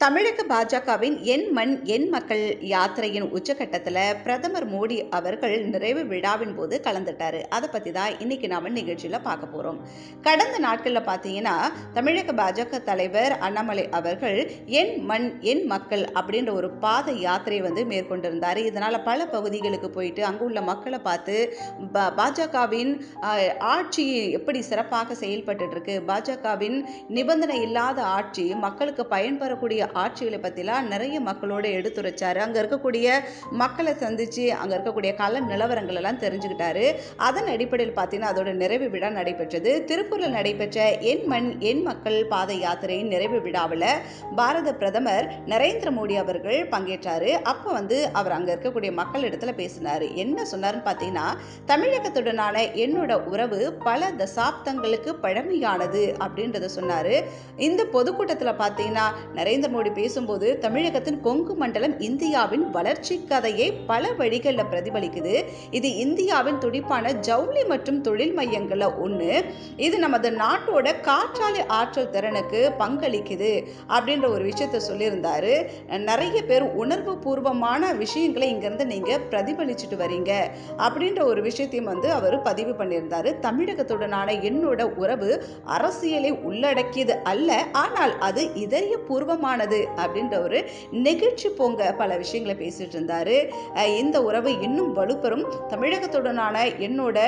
தமிழக பாஜகவின் என் மண் என் மக்கள் யாத்திரையின் உச்சகட்டத்தில் பிரதமர் மோடி அவர்கள் நிறைவு விழாவின் போது கலந்துட்டார். அதை பற்றி தான் இன்னைக்கு நாம் நிகழ்ச்சியில் பார்க்க போகிறோம் கடந்த நாட்களில் பார்த்தீங்கன்னா தமிழக பாஜக தலைவர் அண்ணாமலை அவர்கள் என் மண் என் மக்கள் அப்படின்ற ஒரு பாத யாத்திரை வந்து மேற்கொண்டிருந்தார். இதனால் பல பகுதிகளுக்கு போயிட்டு அங்கு உள்ள மக்களை பார்த்து பாஜகவின் ஆட்சி எப்படி சிறப்பாக செயல்பட்டு இருக்கு? பாஜகவின் நிபந்தனை இல்லாத ஆட்சி மக்களுக்கு பயன்பெறக்கூடிய ஆட்சிகளை பற்றிலாம் நிறைய மக்களோட எடுத்துரைச்சார். அங்கே இருக்கக்கூடிய மக்களை சந்தித்து அங்கே இருக்கக்கூடிய கல நிலவரங்கள் எல்லாம் தெரிஞ்சுக்கிட்டாரு. அதன் அடிப்படையில் பார்த்தீங்கன்னா அதோட நிறைவு விழா நடைபெற்றது. திருப்பூரில் நடைபெற்ற என் மண் என் மக்கள் பாத யாத்திரையின் நிறைவு விழாவில் பாரத பிரதமர் நரேந்திர மோடி அவர்கள் பங்கேற்றாரு. அப்போ வந்து அவர் அங்கே இருக்கக்கூடிய மக்கள் இடத்துல பேசினார். என்ன சொன்னார்னு பார்த்தீங்கன்னா தமிழகத்துடனான என்னோட உறவு பல தசாப்தங்களுக்கு பழமையானது அப்படின்றத சொன்னார். இந்த பொதுக்கூட்டத்தில் பார்த்தீங்கன்னா நரேந்திர மோடி பேசும்போது தமிழகத்தின் கொங்கு மண்டலம் இந்தியாவின் வளர்ச்சி கதையை பல வழிகளில் பிரதிபலிக்குது. இது இந்தியாவின் துடிப்பான ஜவுளி மற்றும் தொழில் மையங்களில் ஒன்று இது நமது நாட்டோட காற்றாலை ஆற்றல் திறனுக்கு பங்களிக்குது அப்படின்ற ஒரு விஷயத்த சொல்லியிருந்தாரு. நிறைய பேர் உணர்வு பூர்வமான விஷயங்களை இங்கேருந்து நீங்கள் பிரதிபலிச்சுட்டு வரீங்க அப்படின்ற ஒரு விஷயத்தையும் வந்து அவர் பதிவு பண்ணியிருந்தாரு. தமிழகத்துடனான என்னோட உறவு அரசியலை உள்ளடக்கியது அல்ல. ஆனால் அது இதய ஆனது அப்படின்ற ஒரு நெகிழ்ச்சி போங்க பல விஷயங்களை பேசிட்டு இருந்தாரு. இந்த உறவு இன்னும் வலுப்பெறும். தமிழகத்துடனான என்னோட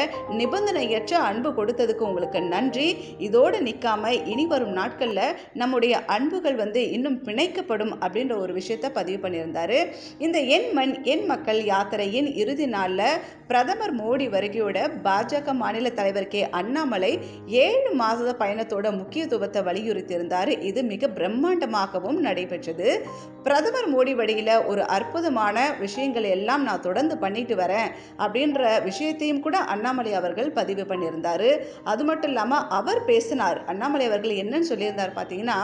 நிபந்தனையற்ற அன்பு கொடுத்ததுக்கு உங்களுக்கு நன்றி. இதோடு நிற்காம இனி வரும் நாட்களில் நம்முடைய அன்புகள் வந்து இன்னும் பிணைக்கப்படும் அப்படின்ற ஒரு விஷயத்த பதிவு பண்ணியிருந்தாரு. இந்த என் மண் என் மக்கள் யாத்திரையின் இறுதி நாளில் பிரதமர் மோடி வருகையோட பாஜக மாநில தலைவர் கே. அண்ணாமலை ஏழு மாத பயணத்தோட முக்கியத்துவத்தை வலியுறுத்தியிருந்தார். இது மிக பிரம்மாண்டமாகவும் நடைபெற்றது. பிரதமர் மோடி வழியில் ஒரு அற்புதமான விஷயங்கள் எல்லாம் நான் தொடர்ந்து பண்ணிட்டு வரேன் அப்படின்ற விஷயத்தையும் கூட அண்ணாமலை அவர்கள் பதிவு பண்ணியிருந்தார். அது மட்டும் இல்லாமல் அவர் பேசினார். அண்ணாமலை அவர்கள் என்னன்னு சொல்லியிருந்தார் பார்த்தீங்கன்னா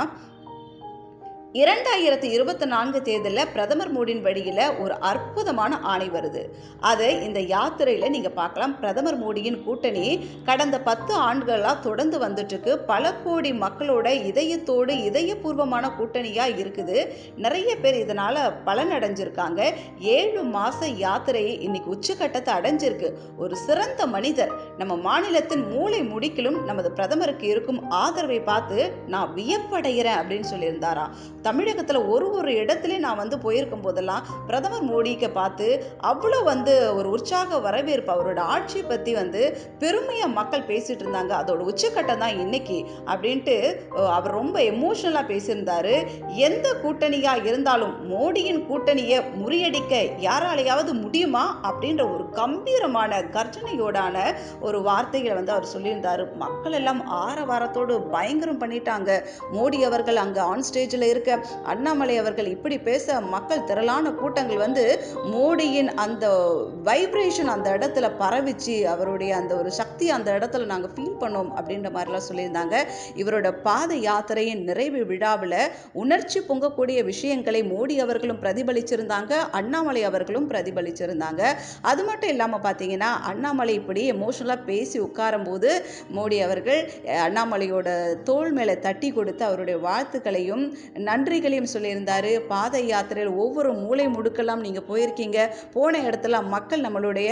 இரண்டாயிரத்தி இருபத்தி நான்கு தேர்தலில் பிரதமர் மோடியின் வழியில் ஒரு அற்புதமான ஆணை வருது. அதை இந்த யாத்திரையில் நீங்கள் பார்க்கலாம். பிரதமர் மோடியின் கூட்டணி கடந்த பத்து ஆண்டுகளாக தொடர்ந்து வந்துட்டுருக்கு. பல கோடி மக்களோட இதயத்தோடு இதயபூர்வமான கூட்டணியாக இருக்குது. நிறைய பேர் இதனால் பலனடைஞ்சிருக்காங்க. ஏழு மாத யாத்திரை இன்னைக்கு உச்சக்கட்டத்தை அடைஞ்சிருக்கு. ஒரு சிறந்த மனிதர் நம்ம மாநிலத்தின் மூளை முடிக்கிலும் நமது பிரதமருக்கு இருக்கும் ஆதரவை பார்த்து நான் வியப்படைகிறேன் அப்படின்னு சொல்லியிருந்தாராம் தமிழகத்தில் ஒரு ஒரு இடத்துலையும் நான் வந்து போயிருக்கும் போதெல்லாம் பிரதமர் மோடிக்கு பார்த்து அவ்வளோ வந்து ஒரு உற்சாக வரவேற்பு அவரோட ஆட்சியை பற்றி வந்து பெருமையாக மக்கள் பேசிகிட்டு இருந்தாங்க. அதோட உச்சக்கட்டம் தான் இன்னைக்கு அப்படின்ட்டு அவர் ரொம்ப எமோஷ்னலாக பேசியிருந்தாரு. எந்த கூட்டணியாக இருந்தாலும் மோடியின் கூட்டணியை முறியடிக்க யாராலையாவது முடியுமா? அப்படின்ற ஒரு கம்பீரமான கர்ஜனையோடான ஒரு வார்த்தைகளை வந்து அவர் சொல்லியிருந்தார். மக்கள் எல்லாம் ஆரவாரத்தோடு பயங்கரம் பண்ணிட்டாங்க. மோடி அவர்கள் அங்கே ஆன் ஸ்டேஜில் இருக்க அண்ணாமலை அவர்கள் இப்படி பேச மக்கள் திரளான கூட்டங்கள் வந்து மோடியின் அந்த வைப்ரேஷன் அந்த இடத்துல பரவிச்சு அவருடைய அந்த ஒரு சக்தி அந்த இடத்துல நாங்கள் ஃபீல் பண்ணோம் அப்படின்ற மாதிரிலாம் சொல்லியிருந்தாங்க. இவரோட பாத யாத்திரையின் நிறைவு விழாவில் உணர்ச்சி பொங்கக்கூடிய விஷயங்களை மோடி அவர்களும் பிரதிபலிச்சிருந்தாங்க அண்ணாமலை அவர்களும் பிரதிபலிச்சிருந்தாங்க. அது மட்டும் இல்லாமல் பார்த்தீங்கன்னா அண்ணாமலை இப்படி எமோஷனலாக பேசி உட்காரும்போது மோடி அவர்கள் அண்ணாமலையோட தோல் மேலே தட்டி கொடுத்து அவருடைய வாழ்த்துக்களையும் நன்றிகளையும் சொல்லியிருந்தாரு. பாத யாத்திரையில் ஒவ்வொரு மூலை முடுக்கெல்லாம் நீங்கள் போயிருக்கீங்க. போன இடத்துல மக்கள் நம்மளுடைய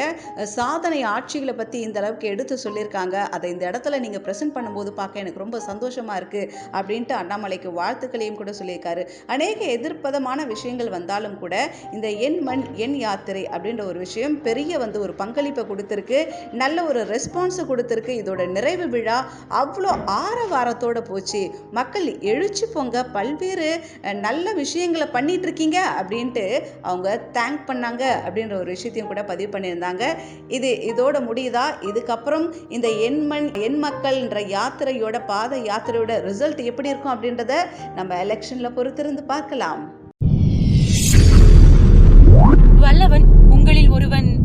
சாதனை ஆட்சிகளை பற்றி இந்த அளவுக்கு எடுத்து சொல்லியிருக்காங்க. அதை இந்த இடத்துல நீங்கள் ப்ரெசென்ட் பண்ணும்போது பார்க்க எனக்கு ரொம்ப சந்தோஷமாக இருக்குது அப்படின்ட்டு அண்ணாமலைக்கு வாழ்த்துக்களையும் கூட சொல்லியிருக்காரு. அநேக எதிர்ப்பதமான விஷயங்கள் வந்தாலும் கூட இந்த என் மண் என் யாத்திரை அப்படின்ற ஒரு விஷயம் பெரிய வந்து ஒரு பங்களிப்பை கொடுத்துருக்கு. நல்ல ஒரு ரெஸ்பான்ஸை கொடுத்துருக்கு. இதோட நிறைவு விழா அவ்வளோ ஆரவாரத்தோடு போச்சு. மக்கள் எழுச்சி பொங்க பல்வேறு நல்ல விஷயங்களை பண்ணிட்டு இருக்கீங்க அப்படின்ட்டு அவங்க தேங்க் பண்ணாங்க அப்படின்ற ஒரு விஷயத்தையும் கூட பதிவு பண்ணியிருந்தாங்க. இது இதோட முடியுதா? இதுக்கப்புறம் இந்த எண்மண் மண் மக்கள்ன்ற யாத்திரையோட பாத யாத்திரையோட ரிசல்ட் எப்படி இருக்கும் அப்படின்றத நம்ம எலெக்ஷனில் பொறுத்திருந்து பார்க்கலாம். வல்லவன் உங்களில் ஒருவன்